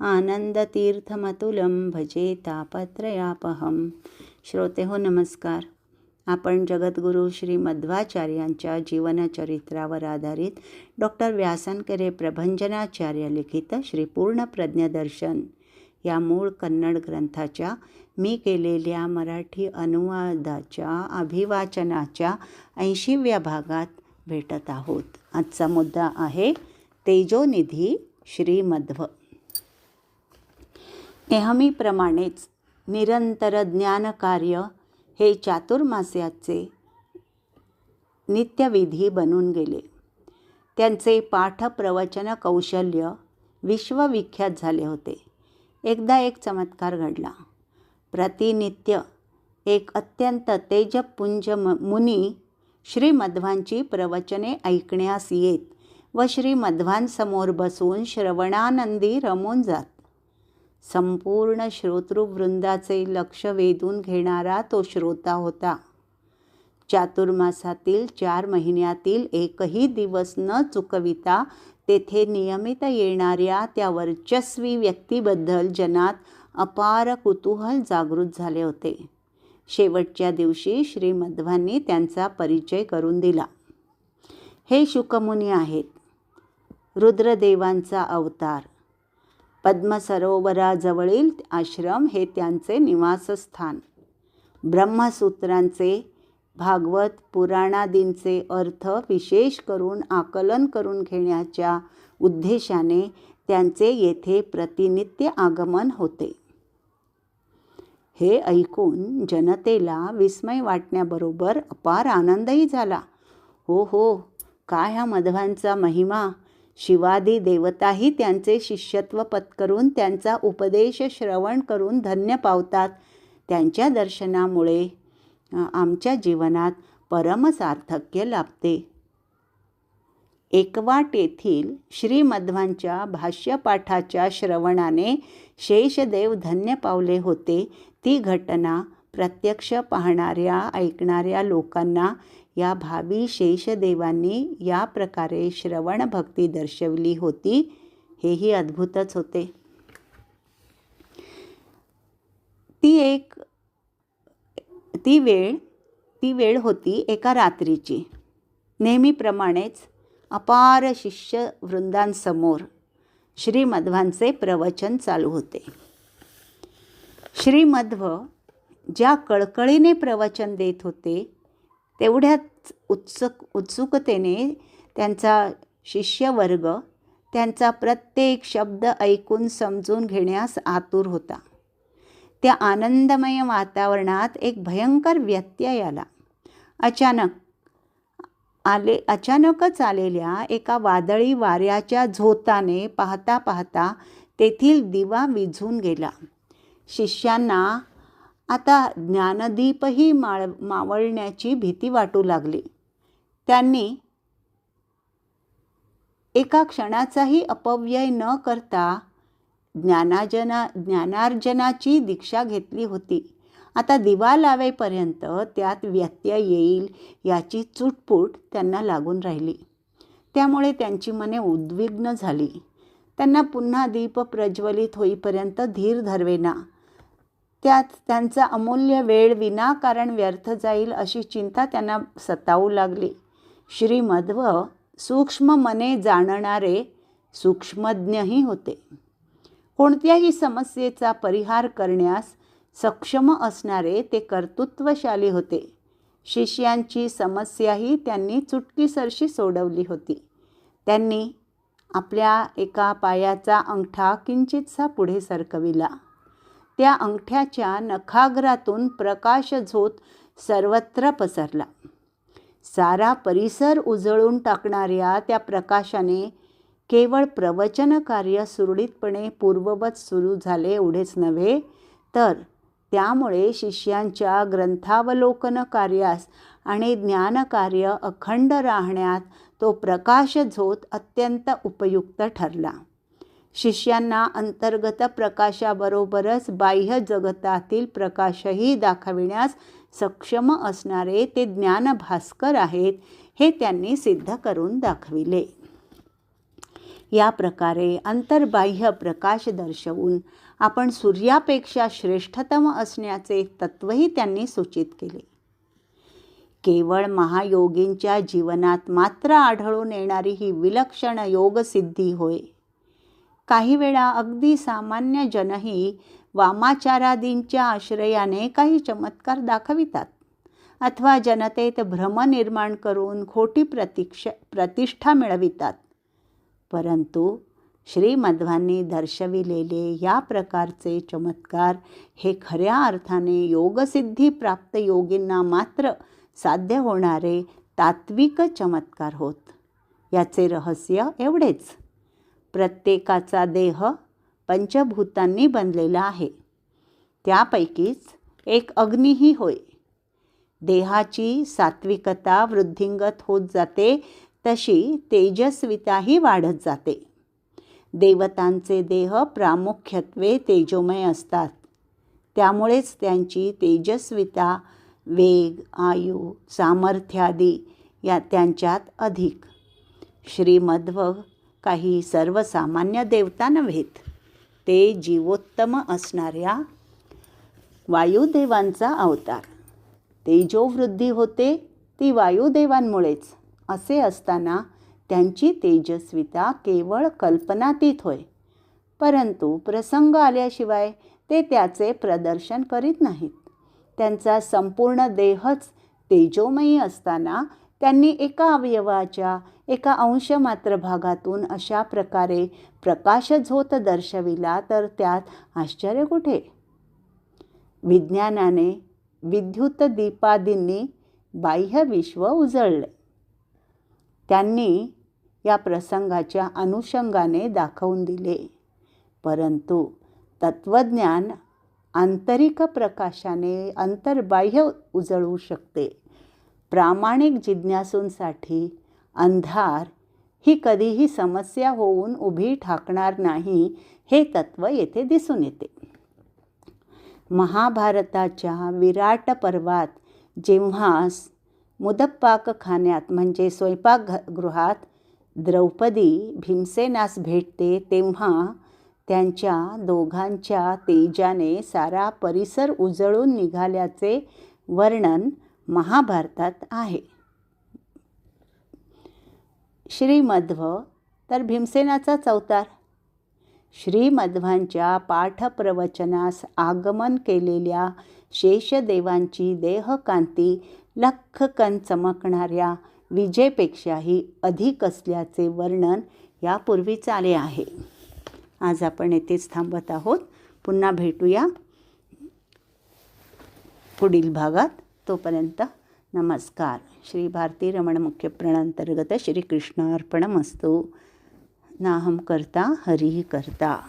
आनंदतीर्थमतुलम भजे तापत्रयापहम. श्रोते हो नमस्कार. आपण जगद्गुरू श्री मध्वाचार्यांच्या जीवनचरित्रावर आधारित डॉक्टर व्यासनकरे प्रभंजनाचार्य लिखित श्री पूर्ण प्रज्ञदर्शन या मूळ कन्नड ग्रंथाच्या मी केलेल्या मराठी अनुवादाच्या अभिवाचनाच्या ऐंशीव्या भागात भेटत आहोत. आजचा मुद्दा आहे तेजोनिधी श्रीमध्व. नेहमीप्रमाणेच निरंतर ज्ञानकार्य हे चातुर्मास्याचे नित्यविधी बनून गेले. त्यांचे पाठप्रवचन कौशल्य विश्वविख्यात झाले होते. एकदा एक चमत्कार घडला. प्रतिनित्य एक अत्यंत तेजपुंज म मुनी श्रीमध्वांची प्रवचने ऐकण्यास येत व श्रीमध्वांसमोर बसून श्रवणानंदी रमून जात. संपूर्ण श्रोतृवृंदाचे लक्ष वेधून घेणारा तो श्रोता होता. चातुर्मासातील चार महिन्यातील एकही दिवस न चुकविता तेथे नियमित येणाऱ्या त्या वर्चस्वी व्यक्तीबद्दल जनात अपार कुतूहल जागृत झाले होते. शेवटच्या दिवशी श्रीमध्वांनी त्यांचा परिचय करून दिला. हे शुकमुनी आहेत. रुद्रदेवांचा अवतार. पद्मसरोवराजवळील आश्रम हे त्यांचे निवासस्थान. ब्रह्मसूत्रांचे भागवत पुराणादींचे अर्थ विशेष करून आकलन करून घेण्याच्या उद्देशाने त्यांचे येथे प्रतिनित्य आगमन होते. हे ऐकून जनतेला विस्मय वाटण्याबरोबर अपार आनंदही झाला. हो हो काय ह्या मधवांचा महिमा? शिवादी देवताही त्यांचे शिष्यत्व पत्करून त्यांचा उपदेश श्रवण करून धन्य पावतात. त्यांच्या दर्शनामुळे आमच्या जीवनात परमसार्थक्य लाभते. एकवाट येथील श्रीमध्वांच्या भाष्यपाठाच्या श्रवणाने शेषदेव धन्य पावले होते. ती घटना प्रत्यक्ष पाहणाऱ्या ऐकणाऱ्या लोकांना या भावी शेषदेवांनी या प्रकारे श्रवण भक्ती दर्शवली होती. हेही अद्भुतच होते. ती एक ती वेळ ती वेळ होती एका रात्रीची. नेहमीप्रमाणेच अपार शिष्य वृंदांसमोर श्रीमध्वांचे प्रवचन चालू होते. श्रीमध्व ज्या कळकळीने प्रवचन देत होते तेवढ्याच उत्सुक उत्सुकतेने त्यांचा शिष्यवर्ग त्यांचा प्रत्येक शब्द ऐकून समजून घेण्यास आतुर होता. त्या आनंदमय वातावरणात एक भयंकर व्यत्यय आला. अचानक आले अचानकच आलेल्या एका वादळी वाऱ्याच्या झोताने पाहता पाहता तेथील दिवा विझून गेला. शिष्यांना आता ज्ञानदीपही माळ मावळण्याची भीती वाटू लागली. त्यांनी एका क्षणाचाही अपव्यय न करता ज्ञानाजना ज्ञानार्जनाची दीक्षा घेतली होती. आता दिवा लावेपर्यंत त्यात व्यत्यय येईल याची चुटपूट त्यांना लागून राहिली. त्यामुळे त्यांची मने उद्विग्न झाली. त्यांना पुन्हा दीप प्रज्वलित होईपर्यंत धीर धरवेना. त्यात त्यांचा अमूल्य वेळ विनाकारण व्यर्थ जाईल अशी चिंता त्यांना सतावू लागली. श्रीमध्व सूक्ष्म मने जाणणारे सूक्ष्मज्ञही होते. कोणत्याही समस्येचा परिहार करण्यास सक्षम असणारे ते कर्तृत्वशाली होते. शिष्यांची समस्याही त्यांनी चुटकीसरशी सोडवली होती. त्यांनी आपल्या एका पायाचा अंगठा किंचितसा पुढे सरकविला. त्या अंगठ्याच्या नखाग्रातून प्रकाश झोत सर्वत्र पसरला. सारा परिसर उजळून टाकणाऱ्या त्या प्रकाशाने केवळ प्रवचन कार्य सुरळीतपणे पूर्ववत सुरू झाले एवढेच नव्हे तर त्यामुळे शिष्यांच्या ग्रंथावलोकन कार्यास आणि ज्ञानकार्य अखंड राहण्यात तो प्रकाशझोत अत्यंत उपयुक्त ठरला. शिष्यांना अंतर्गत प्रकाशाबरोबरच बाह्य जगतातील प्रकाशही दाखविण्यास सक्षम असणारे ते ज्ञानभास्कर आहेत हे त्यांनी सिद्ध करून दाखविले. या प्रकारे अंतर्बाह्य प्रकाश दर्शवून आपण सूर्यापेक्षा श्रेष्ठतम असण्याचे तत्वही त्यांनी सूचित केले. केवळ महायोगींच्या जीवनात मात्र आढळून येणारी ही विलक्षण योगसिद्धी होय. काही वेळा अगदी सामान्य जनही वामाचारादींच्या आश्रयाने काही चमत्कार दाखवितात. अथवा जनतेत भ्रम निर्माण करून खोटी प्रतीक्ष प्रतिष्ठा मिळवितात. परंतु श्रीमध्वांनी दर्शविलेले या प्रकारचे चमत्कार हे खऱ्या अर्थाने योगसिद्धी प्राप्त योगींना मात्र साध्य होणारे तात्विक चमत्कार होत. याचे रहस्य एवढेच. प्रत्येकाचा देह पंचभूतांनी बनलेला आहे. त्यापैकीच एक अग्निही होय. देहाची सात्विकता वृद्धिंगत होत जाते तशी तेजस्विताही वाढत जाते. देवतांचे देह प्रामुख्यत्वे तेजोमय असतात. त्यामुळेच त्यांची तेजस्विता वेग आयु सामर्थ्यादी या त्यांच्यात अधिक. श्रीमध्व काही सर्वसामान्य देवता नव्हेत. ते जीवोत्तम असणाऱ्या वायुदेवांचा अवतार. तेजोवृद्धी होते ती वायुदेवांमुळेच. असे असताना त्यांची तेजस्विता केवळ कल्पनातीत होय. परंतु प्रसंग आल्याशिवाय ते त्याचे प्रदर्शन करीत नाहीत. त्यांचा संपूर्ण देहच तेजोमयी असताना त्यांनी एका अवयवाच्या एका अंश मात्र भागातून अशा प्रकारे प्रकाशझोत दर्शविला तर त्यात आश्चर्य कुठे? विज्ञानाने विद्युत दीपादींनी बाह्य विश्व उजळले. त्यांनी या प्रसंगाच्या अनुषंगाने दाखवून दिले. परंतु तत्त्वज्ञान आंतरिक प्रकाशाने अंतर्बाह्य उजळवू शकते. प्रामाणिक जिज्ञासूंसाठी अंधार ही कधीही समस्या होऊन उभी ठाकणार नाही हे तत्त्व येथे दिसून येते. महाभारताच्या विराट पर्वात जेव्हा मुदपाकखान्यात म्हणजे स्वयंपाकगृहात द्रौपदी भीमसेनास भेटते तेव्हा त्यांच्या दोघांच्या तेजाने सारा परिसर उजळून निघाल्याचे वर्णन महाभारतात आहे. श्रीमध्व तर भीमसेनाचाच अवतार श्रीमध्वांच्या पाठप्रवचनास आगमन केलेल्या शेषदेवांची देहकांती लख चमकणाऱ्या विजेपेक्षाही अधिक असल्याचे वर्णन यापूर्वीच आले आहे. आज आपण येथेच थांबत आहोत. पुन्हा भेटूया पुढील भागात. तोपर्यंत नमस्कार. श्री भारती रमण मुख्य प्रणांतर्गत श्रीकृष्णार्पणमस्तू नाहम करता हरिः करता.